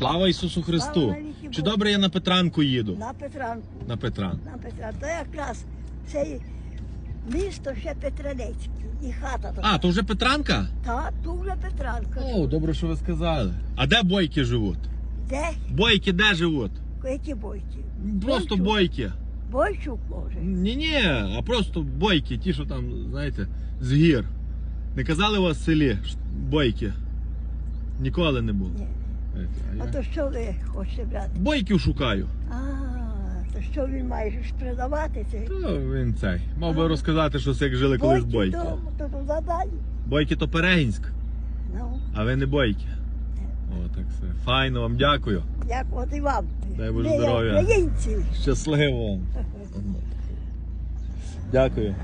Слава Ісусу Христу! Слава Чи добре я на Петранку їду? На Петранку. На Петран. На Петра. То якраз це місто ще Петренецьке. І хата така. А, то вже Петранка? Та, тут вже Петранка. О, добре, що ви сказали. А де бойки живуть? Де? Бойки де живуть? Які бойки? Просто Бойчук. бойки. Бойчук може. Ні, ні, а просто бойки, ті, що там, знаєте, з гір. Не казали у вас в селі бойки? Ніколи не було. Ні. Знаєте, а А я то що ви хочете брати? Бойків шукаю. А, то що він має ж продавати це? То він цей. Мав би розказати, що це як жили колись бойки. то, то далі. Бойки то Перегінськ, Ну, а ви не бойки. О, так все. Файно вам дякую. дякувати і вам. Дай Боже Ми, здоров'я. Українці. Щасливо вам. Дякую.